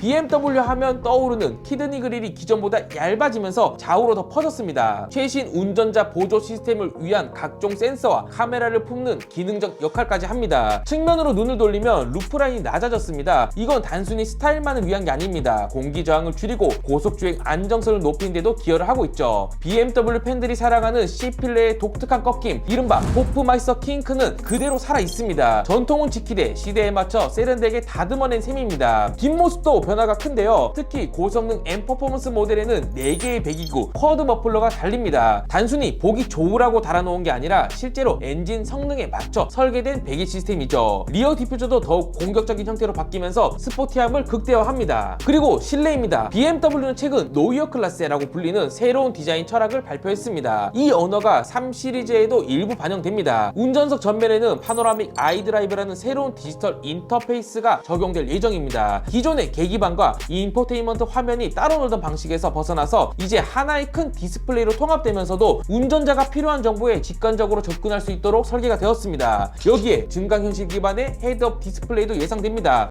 BMW 하면 떠오르는 키드니 그릴이 기존보다 얇아지면서 좌우로 더 퍼졌습니다. 최신 운전자 보조 시스템을 위한 각종 센서와 카메라를 품는 기능적 역할까지 합니다. 측면으로 눈을 돌리면 루프라인이 낮아졌습니다. 이건 단순히 스타일만을 위한 게 아닙니다. 공기 저항을 줄이고 고속 주행 안정성을 높이는 데도 기여를 하고 있죠. BMW 팬들이 사랑하는 C필레의 독특한 꺾임, 이른바 호프마이스터 킹크는 그대로 살아 있습니다. 전통은 지키되 시대에 맞춰 세련되게 다듬어낸 셈입니다. 뒷모습도 변화가 큰데요. 특히 고성능 M 퍼포먼스 모델에는 4개의 배기구, 쿼드 머플러가 달립니다. 단순히 보기 좋으라고 달아놓은 게 아니라 실제로 엔진 성능에 맞춰 설계된 배기 시스템이죠. 리어 디퓨저도 더욱 공격적인 형태로 바뀌면서 스포티함을 극대화합니다. 그리고 실내입니다. BMW는 최근 노이어 클래스라고 불리는 새로운 디자인 철학을 발표했습니다. 이 언어가 3 시리즈에도 일부 반영됩니다. 운전석 전면에는 파노라믹 아이드라이브라는 새로운 디지털 인터페이스가 적용될 예정입니다. 기존의 계기 판과 인포테인먼트 화면이 따로 놀던 방식에서 벗어나서 이제 하나의 큰 디스플레이로 통합되면서도 운전자가 필요한 정보에 직관적으로 접근할 수 있도록 설계가 되었습니다. 여기에 증강현실 기반의 헤드업 디스플레이도 예상됩니다.